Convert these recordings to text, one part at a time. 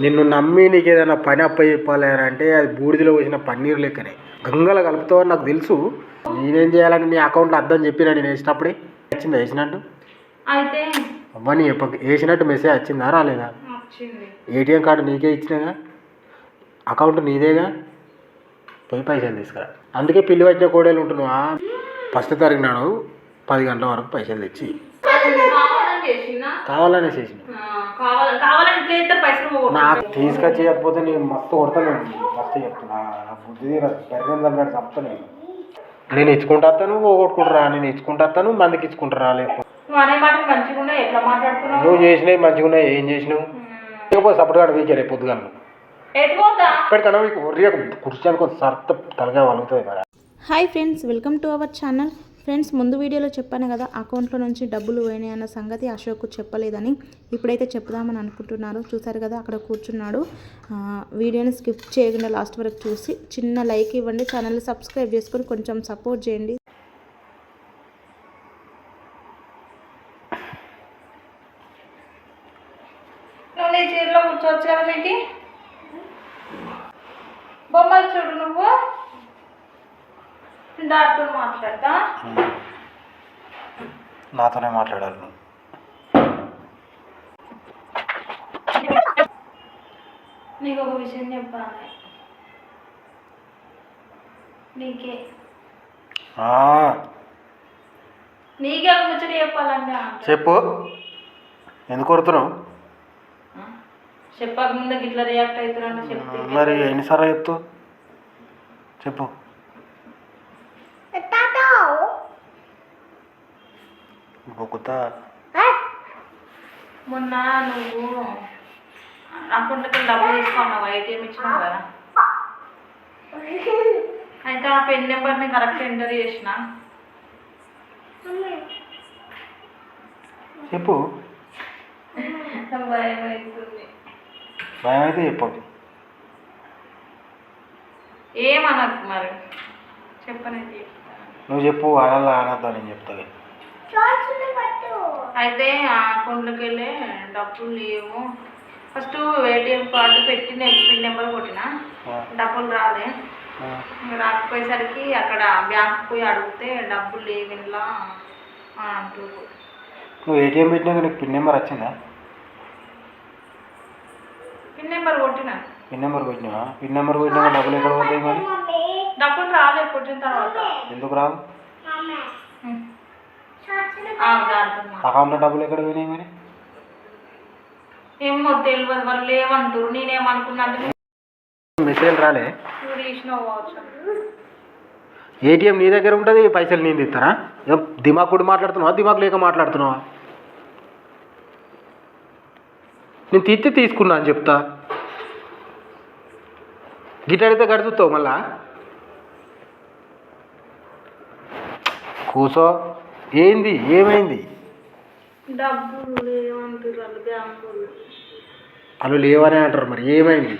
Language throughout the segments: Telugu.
నిన్ను నమ్మి నీకు ఏదైనా పని అప్ప చెప్పాలి అని అంటే అది బూడిదలో పోసిన పన్నీర్ లెక్కనే. గంగల కలుపుతావని నాకు తెలుసు. నేనేం చేయాలని నీ అకౌంట్లో అర్థం చెప్పినా నేను వేసినప్పుడే? వచ్చిందా? వేసినట్టు? అయితే. నీ వేసినట్టు మెసేజ్ వచ్చిందా? రాలేదా? ఏటీఎం కార్డు నీకే ఇచ్చినాగా? అకౌంట్ నీదేగా? పోయి పైసలు తీసుకురా. అందుకే పిల్లి వచ్చిన కోడలు ఉంటున్నావా? ఫస్ట్ తారీఖు నాడు పది గంటల వరకు పైసలు తెచ్చి. కావాలని చేసిందా? కావాలనే చేసిన. నాకు తీసుకొచ్చి చెప్పకపోతే నేను మస్తు కొడతాను. మస్తు చెప్తున్నా. బుద్ధి బెర్రెందం పెట్టి చంపుతాను నేను. ఇచ్చుకుంటా వస్తాను పోగొట్టుకుంటారా నేను ఇచ్చుకుంటా వస్తాను మందికి ఇచ్చుకుంటారా లేకపోతే? నువ్వు అనే మాట మంచిగా ఉన్నాయి ఎట్లా మాట్లాడుతున్నావు? నువ్వు చేసినవి మంచిగా ఉన్నాయి ఏం చేసినావు? లేకపోతే సపోర్ట్ కాదు వీకే రేపు పొద్దుగా ఇప్పటికన్నా మీకు కుర్చీ కొంచెం సర్త తలగా వలుగుతుంది మరి. Hi friends welcome to our channel friends ముందు వీడియోలో చెప్పాను కదా అకౌంట్లో నుంచి డబ్బులు పోయినాయి అన్న సంగతి అశోక్ చెప్పలేదని ఇప్పుడైతే చెప్దామని అనుకుంటున్నారు. చూసారు కదా అక్కడ కూర్చున్నాడు. ఆ, వీడియోని స్కిప్ చేయకుండా లాస్ట్ వరకు చూసి చిన్న లైక్ ఇవ్వండి ఛానల్ని సబ్స్క్రైబ్ చేసుకొని కొంచెం సపోర్ట్ చేయండి నువ్వు నీ చీరలో కూర్చోవచ్చు కదా మీకు బొమ్మలు చూడు నువ్వు డాక్తో మాట్లాడతా నాతోనే మాట్లాడాలి నువ్వు. నీకు ఒక విషయం చెప్పాలి. నీకే. నీకే ఒక ముచ్చట చెప్పాలంటే. చెప్పు. ఎందుకు కొడుతున్నావు? చెప్పక ముందే ఇట్లా రియాక్ట్ అవుతున్నా మరి ఎన్నిసార్లు చెప్తూ చెప్పు. బొక్కుతా మొన్న నువ్వు అకౌంట్కి డబ్బులు తీసుకున్నావు? ఐటీఎం ఇచ్చినావు కదా. అయితే ఆ పెన్ నెంబర్ని కరెక్ట్ ఎంటర్ చేసిన. చెప్పు. భయం అవుతుంది. భయం అయితే చెప్పు. ఏమనకు మరి? చెప్పనైతే చెప్తాను. నువ్వు చెప్పు అలా అనద్దా నేను చెప్తా కానీ. అయితే ఆ అకౌంట్లోకి వెళ్ళి డబ్బులు లేవు. ఫస్ట్ ఏటీఎం కార్డు పెట్టి నేను పిన్ నెంబర్ కొట్టిన. డబ్బులు రాలే. రాకపోయేసరికి అక్కడ బ్యాంక్ పోయి అడిగితే డబ్బులు లేవు ఇంట్లో అని అంటారు నువ్వు ఏటీఎం పెట్టినాక నీకు పిన్ నెంబర్ వచ్చిందా? పిన్ నెంబర్ కొట్టిన. పిన్ నెంబర్ పెట్టినావా పిన్ నెంబర్ పెట్టినాక డబ్బులు ఎక్కడ పోతాయి మరి? డబ్బులు రాలే కొట్టిన తర్వాత. ఎందుకు రావు? అకౌంట్లో డబ్బులు ఎక్కడ పోయినాయి మరి? ఏమో తెలియదు వాళ్ళు లేవంటారు నేనేమనుకున్నాను? మెసేజ్ రాలే. ఏటీఎం నీ దగ్గర ఉంటుంది పైసలు నేను ఇస్తారా దిమాగ్ కూడా మాట్లాడుతున్నావా దిమాగ్ లేక మాట్లాడుతున్నావా? నేను తీస్తే తీసుకున్నా అని చెప్తా. గిటార్ అయితే గడుచుతావు మళ్ళా? కూసో. ఏంది ఏమైంది? డబ్బులు లేవంటారు వాళ్ళు లేవని అంటారు మరి ఏమైంది?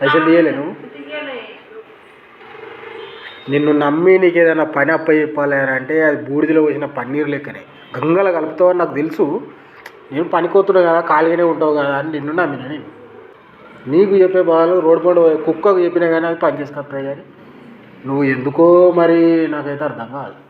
పైసలు తీయలే నువ్వు? తీయలే. నిన్ను నమ్మి నీకు ఏదైనా పని అప్ప చెప్పాలి అని అంటే అది బూడిదలో పోసిన పన్నీర్ లెక్కనే. గంగల కలుపుతావని నాకు తెలుసు. నేను పనికోతున్నా కదా ఖాళీగానే ఉంటావు కదా అని నిన్ను నమ్మిన నేను? నీకు చెప్పే బాలు రోడ్డు పండు కుక్కకు చెప్పినా కానీ అది పని కానీ. నువ్వు ఎందుకో మరి నాకైతే అర్థం కాదు.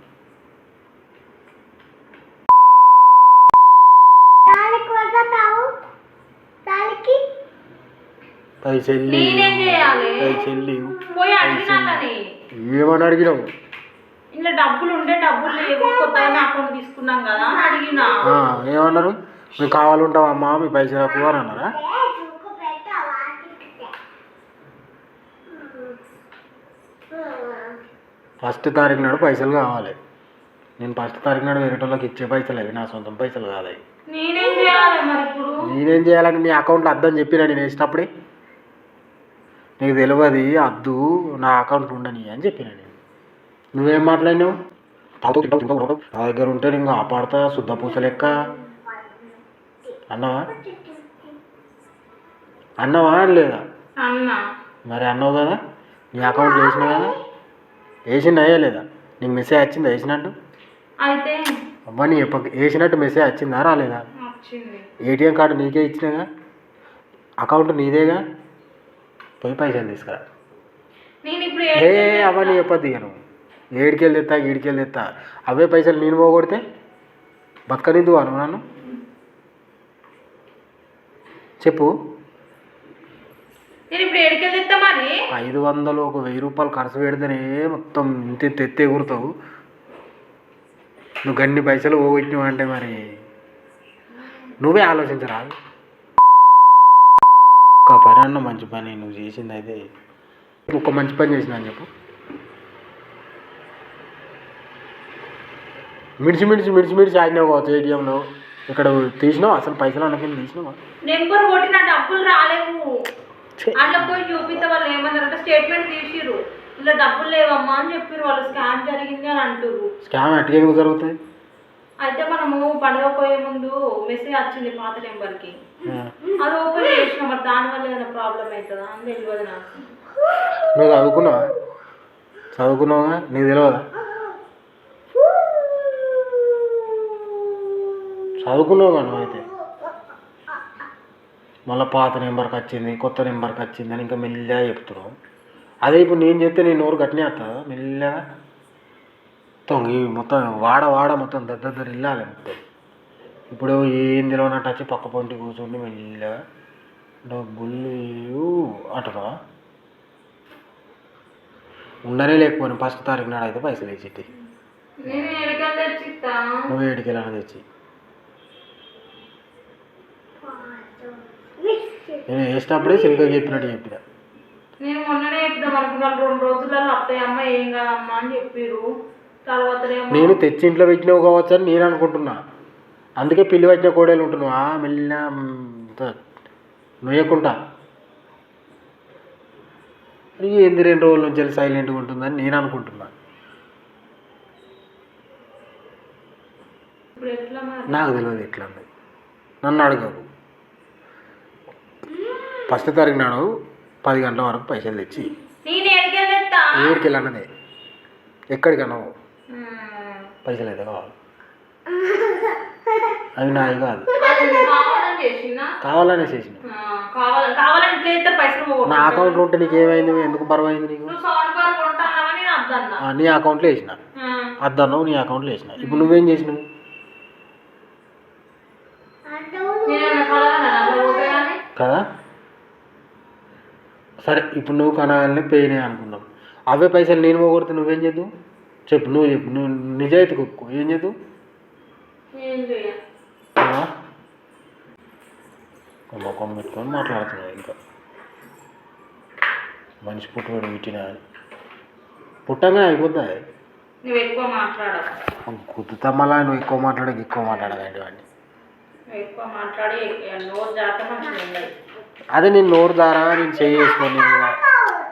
ఏమని అడిగినావు? ఇంట్లో డబ్బులు ఉండే డబ్బులు లేవు. కొత్తగా అకౌంట్ తీసుకున్నాం కదా. అని అడిగినా. ఆ, ఏమన్నారు? మీకు కావాలంటావమ్మా మీ పైసలు అప్పు అని అన్నారా? ఫస్ట్ తారీఖు నాడు పైసలు కావాలి. నేను ఫస్ట్ తారీఖు నాడు వేరే వాళ్ళకి ఇచ్చే పైసలు అవి. నా సొంతం పైసలు కాదు అవి నేనేం చేయాలి మరి ఇప్పుడు? నేనేం చేయాలని నీ అకౌంట్లో అర్థం చెప్పినా నేను వేసినప్పుడే? నీకు తెలియదు అద్దు నా అకౌంట్ ఉండని అని చెప్పిన నేను. నువ్వేం మాట్లాడినావు. నా దగ్గర ఉంటే నేను కాపాడుతా శుద్ధ పూస లెక్క. అన్నావా? అన్నావా అని లేదా? మరి అన్నావు కదా? నీ అకౌంట్లో వేసినా కదా? వేసింది అయ్యలేదా నీకు మెసేజ్ వచ్చిందా వేసినట్టు? అయితే. అబ్బా నీ వేసినట్టు మెసేజ్ వచ్చిందా రాలేదా? ఏటీఎం కార్డు నీకే ఇచ్చినాగా? అకౌంట్ నీదేగా? పోయి పైసలు తీసుకురా. ఏ అవన్నీ చెప్పొద్దు ఇక నువ్వు. ఏడికెళ్ళి తెస్తా ఈడికెళ్ళి తెస్తా అవే పైసలు నేను పోగొడితే బతకనిద్దు అను నన్ను. చెప్పు. ఐదు వందలు ఒక వెయ్యి రూపాయలు ఖర్చు పెడితేనే మొత్తం ఇంత తెత్తే ఎగురుతావు నువ్వు గన్ని పైసలు పోగొట్టినావు అంటే మరి. నువ్వే ఆలోచించరా ఒక పని అన్న మంచి పని నువ్వు చేసింది అయితే ఒక మంచి పని చేసిన అని చెప్పు. మిడిచి మిడిచి మిడిచి మిడిచి ఆడినావు కావచ్చు ఏటీఎంలో ఇక్కడ తీసినావు అసలు పైసలు అన్నకి తీసినావా? నెంబర్ కొట్టిన డబ్బులు రాలేవు. ఛే. అందులో పోయి చూపిస్తే వాళ్ళు ఏమన్నారంటే స్టేట్మెంట్ తీసిర్రు. ఇలా డబ్బులు లేవమ్మా అని చెప్పారు వాళ్ళు. స్కామ్ జరిగింది అని అంటారు స్కామ్ ఎట్టుకెందుకు జరుగుతుంది అయితే మనము పండుగ పోయే ముందు మెసేజ్ వచ్చింది పాత నెంబర్కి. అది ఓపెన్ చేసిన మరి దానివల్ల ఏదైనా ప్రాబ్లం అవుతుందా అని తెలియదు నాకు. నువ్వు చదువుకున్నావా? చదువుకున్నావుగా నీకు తెలియదా చదువుకున్నావుగా నువ్వైతే మళ్ళీ పాత నెంబర్కి వచ్చింది కొత్త నెంబర్కి వచ్చింది అని ఇంకా మెల్లగా చెప్తున్నావు. అదే ఇప్పుడు నేను చెప్తే నేను నోరు గట్టినే వస్తుందా? మెల్లగా? మొత్తం ఈ మొత్తం వాడ వాడ మొత్తం దగ్గర దగ్గర వెళ్ళాలి మొత్తం. ఇప్పుడు ఏం తెలియనట్టు వచ్చి పక్క పొంటి కూర్చొని మెల్లగా డబ్బులు లేవు అంటున్నావా ఉండనే లేకపోయినా ఫస్ట్ తారీఖు నాడు అయితే పైసలు తెచ్చిస్తా? నువ్వు ఏడికి వెళ్ళాలని తెచ్చి. నేను వేసినప్పుడే సిల్గా చెప్పినట్టు చెప్పిన. నేను మొన్ననే చెప్దాం అనుకున్నాను రెండు రోజులలో అత్తయ్య అమ్మ ఏం కాదమ్మా అని తర్వాతనేమో నేను తెచ్చి ఇంట్లో పెట్టినావు కావచ్చు అని నేను అనుకుంటున్నా. అందుకే పిల్లి వచ్చిన కోడలు ఉంటున్నావా. మెల్ల నొయ్యకుంటా ఈ ఏంది రెండు రోజుల నుంచి వెళ్ళి సైలెంట్గా ఉంటుందని నేను అనుకుంటున్నా. నాకు తెలియదు ఎట్లా ఉంది నన్ను అడగకు. ఫస్ట్ తారీఖు నాడు పది గంటల వరకు పైసలు తెచ్చి. ఏడికి వెళ్ళన్నదే ఎక్కడికన్నా మ్మ్. పైసలు అయితే కావాలి. అవి నాయి కాదు. కావాలని చేసినా? నా. అకౌంట్లో ఉంటే నీకు ఏమైంది? ఎందుకు బరువైంది నీకు? నువ్వు సౌండ్ బార్ కొంటానని నేను అద్దన్నా. ఆ, నీ అకౌంట్లో వేసిన. అద్దన్నావు నీ అకౌంట్లో వేసిన. ఇప్పుడు నువ్వేం చేసినావు? కదా? సరే ఇప్పుడు నువ్వు కనాలని పోయినాయి అనుకున్నావు. అవే పైసలు నేను పోగొడితే నువ్వేం చేద్దావు? చెప్పు నువ్వు చెప్పు నువ్వు నిజాయితీ కుక్కు ఏం? ఒక ముఖం పెట్టుకొని మాట్లాడుతున్నావు ఇంకా. మనిషి పుట్టుబడి అని పుట్టంగానే అయిపోతుంది నువ్వు ఎక్కువ మాట్లాడవు గుద్దుతా మళ్ళా నువ్వు ఎక్కువ మాట్లాడక ఎక్కువ మాట్లాడదండి వాడిని. అదే నేను నోరు దారా నేను చేసుకొని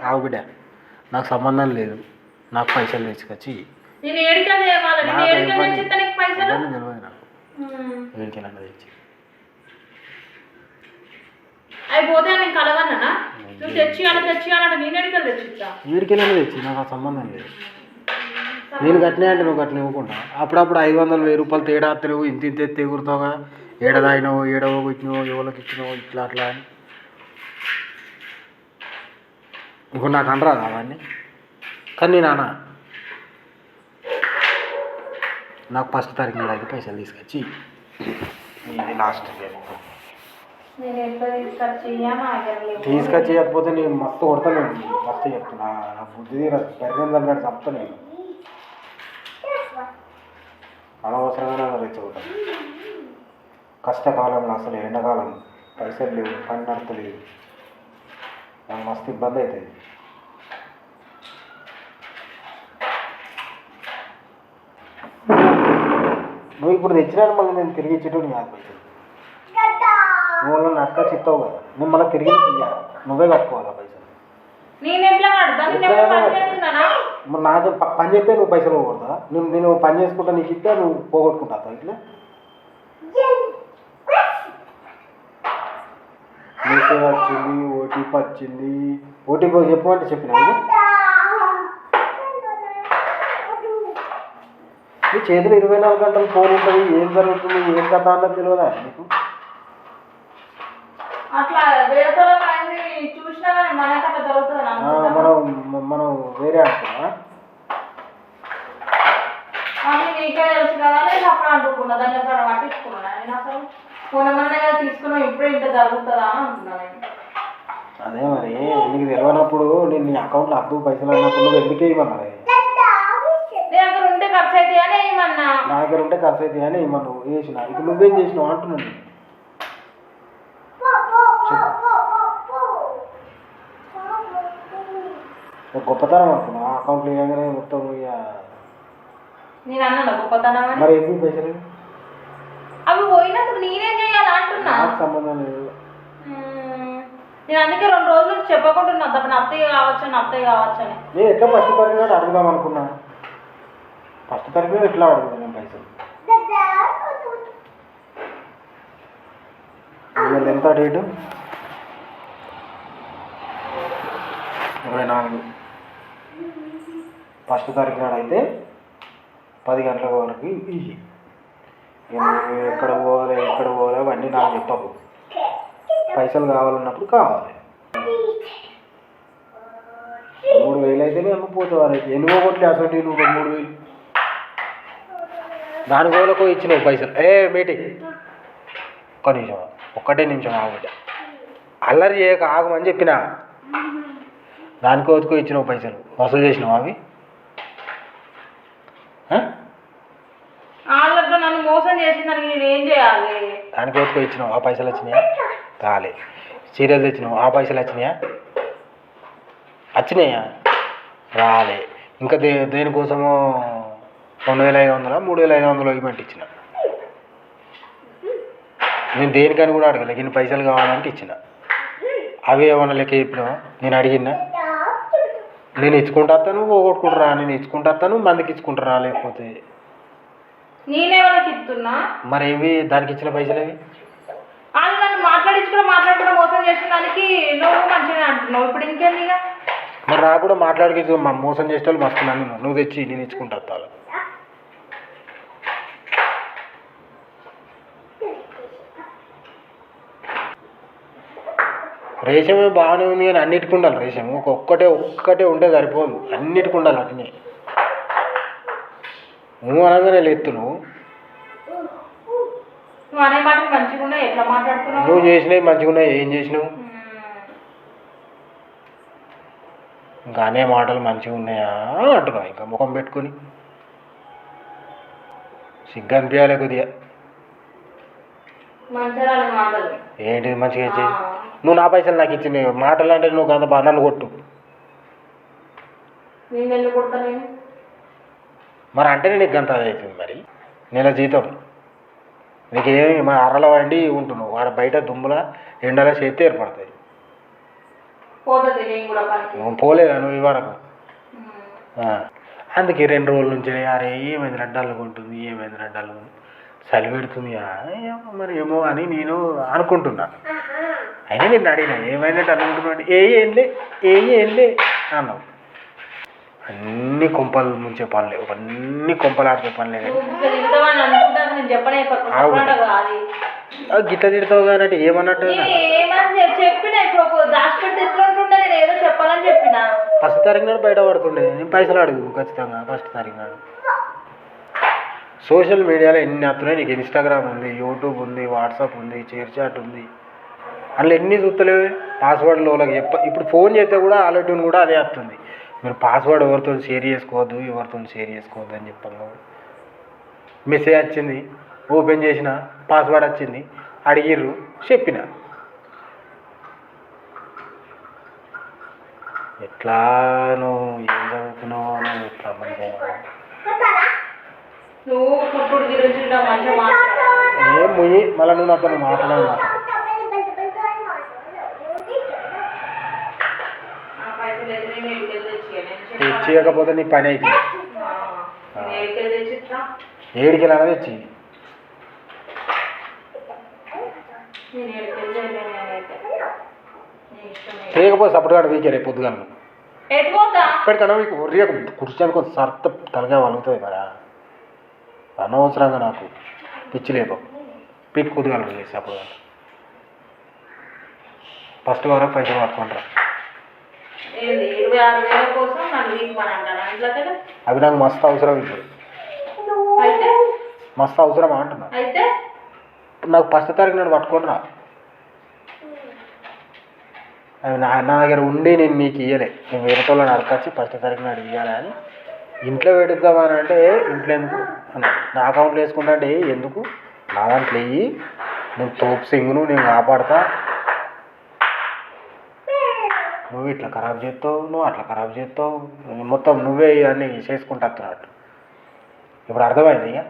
ఆవు బిడ్డ. నాకు సంబంధం లేదు. నాకు పైసలు తెచ్చుకొచ్చి నేను ఏడికల్ నేను నాకు ఏడికల్ పైసలు? తెలియదు తెచ్చి అవి పోతే నేను కలవన్నా? నువ్వు తెచ్చియాలి తెచ్చియాలంటే నేను ఏడికల్ తెచ్చిస్తా. వీడికి తెచ్చి నాకు ఆ సంబంధం లేదు. నేను కట్టినా అంటే నువ్వు కట్టిన ఇవ్వకుండా. అప్పుడప్పుడు ఐదు వందలు వెయ్యి రూపాయలు తేడా తెలుగు ఇంత ఇంత ఎత్తి ఎగురుతావుగా. ఏడదాయినావు ఏడవో కొట్టినావు ఎవరికి ఇచ్చినావు ఇట్లా అట్లా అని. ఇప్పుడు నాకు అనరాదు అవన్నీ? కానీ నేను అన్నా నాకు ఫస్ట్ తారీఖు నాడు అయితే పైసలు తీసుకొచ్చి. ఇది లాస్ట్ తీసుకొచ్చి చేయకపోతే నేను మస్తు కొడతాను. మస్తు చెప్తున్నా. నా బుద్ధి పెరిగిన దగ్గర చెప్తా నేను. అనవసరంగా నన్ను రెచ్చగొట్టాను కష్టకాలంలో అసలు ఎండాకాలం. పైసలు లేవు పని నడతలేదు నాకు మస్తు ఇబ్బంది అవుతుంది. నువ్వు ఇప్పుడు తెచ్చినాను మళ్ళీ నేను తిరిగి ఇచ్చేటోని కాదు పైసలు నువ్వు నన్ను అక్క చిత్తావు కదా. నేను మళ్ళీ తిరిగి ఇయ్యాలి. నువ్వే కట్టుకోవాలి ఆ పైసలు నాకు పని చేస్తే నువ్వు పైసలు పోగొడతా నేను నేను పని చేసుకుంటా నీకు ఇస్తే నువ్వు పోగొట్టుకుంటా ఇట్లా? మెసేజ్ వచ్చింది ఓటీపీ వచ్చింది. ఓటీపీ చెప్పమంటే చెప్పిన నీ చేతిలో ఇరవై నాలుగు గంటలు ఫోన్ ఉంటుంది ఏం జరుగుతుంది ఏం కథ అన్నది తెలియదా నీకు? అట్లా చూసినా మనం మనం వేరే అనుకున్నా అది నీకే తెలుసు కదా నేను అప్పుడు అనుకున్నా దాన్ని ఎప్పుడు పట్టించుకున్నా నేను అసలు? మొన్న మొన్న తీసుకున్నాం ఇప్పుడు ఇంత జరుగుతుందా అని అనుకున్నా నేను. అదే మరి నీకు తెలియనప్పుడు నేను నీ అకౌంట్లో అద్దు పైసలు అన్నప్పుడు ఎందుకే ఇవ్వమన్నది నీ దగ్గర ఉంటే ఖర్చు అయితే అని ఏమన్నా నా దగ్గర ఉంటే ఖర్చు అవుతాయి అని నువ్వు వేసిన ఇప్పుడు నువ్వేం చేసినావు? అంటున్నాను గొప్పతనం అనుకున్నా అకౌంట్లో వేయగానే మొత్తం ఇక నేను గొప్పతనం మరి ఎందుకు పైసలు? అవి పోయినందుకు నేనేం చేయాలి అంటున్నా? నాకు సంబంధం లేదు. నేను అందుకే రెండు రోజుల నుంచి చెప్పకుండా తప్ప అత్తయ్య కావచ్చు అని అత్తయ్య కావచ్చు అని. నేను ఎట్లా ఫస్ట్ అడుగుదాం అనుకున్నా? ఫస్ట్ తారీఖు ఎట్లా అడుగుతాను నేను పైసలు. ఇవాళ ఎంత డేటు ఇరవై నాలుగు. ఫస్ట్ తారీఖు నాడు అయితే పది గంటల వరకు ఇవి ఎక్కడ పోవాలి ఎక్కడ పోవాలి అవన్నీ నాకు చెప్పకు. పైసలు కావాలన్నప్పుడు కావాలి. మూడు వేలు అయితే మేము పోతావు ఎన్ని పోగొట్లే అసలు నువ్వు మూడు వేలు. దాని కోలకు ఇచ్చినావు పైసలు. ఏ మీటింగ్ ఒక్క నిమిషం ఒక్కటే నిమిషం ఆగుబిడ్డ. అల్లరి చేయక ఆగమని చెప్పిన? దాని కోతుకు ఇచ్చినావు పైసలు. వసూలు చేసినావు అవి? ఆ? వాళ్ళతో నన్ను మోసం చేసిందానికి నేను ఏం చేయాలి? దాని కోతుకు ఇచ్చినావు. ఆ పైసలు వచ్చినాయా? రాలే. సీరియల్ తెచ్చినావు? ఆ పైసలు వచ్చినాయా? వచ్చినాయా? రాలే. ఇంకా దే దేనికోసమో రెండు వేల ఐదు వందల మూడు వేల ఐదు వందలు ఇవ్వమంటే ఇచ్చిన. నేను దేనికని కూడా అడగలే ఇన్ని పైసలు కావాలంటే ఇచ్చిన. అవి ఏమన్నా లెక్క చెప్పినావా నేను అడిగినా. నేను ఇచ్చుకుంటా నువ్వు పోగొట్టుకుంటారా? నేను ఇచ్చుకుంటా వస్తాను మందికి ఇచ్చుకుంటారా? లేకపోతే? మరి ఏవి దానికి ఇచ్చిన పైసలు ఏవి? వాళ్ళు నన్ను మాట్లాడించుకుని మాట్లాడుకుని మోసం చేసిన దానికి నువ్వు మంచిగా అంటున్నావు. ఇప్పుడు ఇంకేంది ఇక? మరి నాకు కూడా మాట్లాడికి మోసం చేసే వాళ్ళు మస్తు మంది. నువ్వు తెచ్చి నేను ఇచ్చుకుంటా వస్తాను రేషమే బాగానే ఉంది కానీ అన్నిటికి ఉండాలి రేషం ఒక్కటే ఒక్కటే ఉంటే సరిపోదు. అన్నిటికి ఉండాలి అట్నే నువ్వు అనగానే లేత్తు నువ్వు నువ్వు అనే చేసినవి మంచిగా ఉన్నాయి ఏం చేసినావు. ఇంకా అనే మాటలు మంచిగా ఉన్నాయా అంటున్నావు ఇంకా ముఖం పెట్టుకొని. సిగ్గు అనిపించాలి కొద్దిగా ఏంటిది మంచిగా నువ్వు నా పైసలు నాకు ఇచ్చింది మాటలు అంటే నువ్వు అంత నన్ను కొట్టు. మరి అంటేనే నీకు గంత అవుతుంది మరి. నెల జీతం. నీకు ఏమి మా అరల వండి ఉంటున్నావు. వాడ బయట దుమ్ముల ఎండల చేతి ఏర్పడతాయి. నువ్వు పోలేదా నువ్వు ఇవరకు. అందుకే రెండు రోజుల నుంచి అరే ఏమైంది రెడ్డాలు ఉంటుంది ఏమైంది రెడ్డాలు చలి పెడుతుంది ఆ, ఏమో మరి ఏమో అని నేను అనుకుంటున్నా అయినా నేను అడిగినా ఏమైనట్టు అనుకుంటున్నాడు ఏ ఏంలే ఏ ఏంలే అన్నావు. అన్ని కొంపలు ముంచే పనులే అన్ని కొంపలు ఆడితే పనులే గిట్ల తిడతావు కానీ ఏమన్నట్టు ఫస్ట్ తారీఖు నాడు బయట పడుతుండే. నేను పైసలు అడుగు ఖచ్చితంగా ఫస్ట్ తారీఖు నాడు. సోషల్ మీడియాలో ఎన్ని వస్తున్నాయి నీకు ఇన్స్టాగ్రామ్ ఉంది యూట్యూబ్ ఉంది వాట్సాప్ ఉంది చాట్ ఉంది. అందులో ఎన్ని చూస్తలేవు? పాస్వర్డ్లు వాళ్ళకి చెప్ప ఇప్పుడు ఫోన్ చేస్తే కూడా ఆలోచన కూడా అదే వస్తుంది మీరు పాస్వర్డ్ ఎవరితో షేర్ చేసుకోవద్దు ఎవరితో షేర్ చేసుకోవద్దు అని చెప్పాను మెసేజ్ వచ్చింది ఓపెన్ చేసిన పాస్వర్డ్ వచ్చింది అడిగిర్రు చెప్పిన. ఎట్లా నువ్వు ఏం చదువుతున్నావు నువ్వు ఎట్లా మంచిగా నువ్వు పుట్టుడు గురించి ఇలా మంచిగా మాట్లాడాలి ఏం ముయ్యి మళ్ళీ నువ్వు నాతో మాట్లాడాలి. తెచ్చియకపోతే నీ పని తెచ్చిస్తా. ఏడికి ఇష్టం ఇక. చేయకపోతే సపరేట్గా వీకే రేపు పోతా? ఇక్కడికన్నా మీకు ఉర్రియా కుర్చానికి కొంచెం సర్త తలగా వలుగుతుంది కదా అనవసరంగా నాకు పిచ్చి లేపు పిక్ కుదుగాలి చేసి అప్పుడు. ఫస్ట్ వరకు పైసలు పట్టుకుంటారు. అవి నాకు మస్తు అవసరం ఇప్పుడు. మస్తు అవసరం అంటున్నా. అయితే? నాకు ఫస్ట్ తారీఖు నేను పట్టుకుంటున్నా. అవి నా నా దగ్గర ఉండి నేను నీకు ఇయ్యలే. నేను వేరే వాళ్ళని అడకొచ్చి ఫస్ట్ తారీఖు నాడు ఇవ్వాలి అని ఇంట్లో పెడతామని అంటే ఇంట్లో ఎందుకు అన్నాడు నా అకౌంట్లో వేసుకుంటా అంటే ఎందుకు? నా దాంట్లో వెయ్యి నువ్వు తోపు సింగును నేను కాపాడతా. నువ్వు ఇట్లా ఖరాబ్ చేస్తావు నువ్వు అట్లా ఖరాబ్ చేస్తావు. మొత్తం నువ్వే అన్నీ చేసుకుంటా వస్తున్నాడు ఇప్పుడు అర్థమైంది ఇక?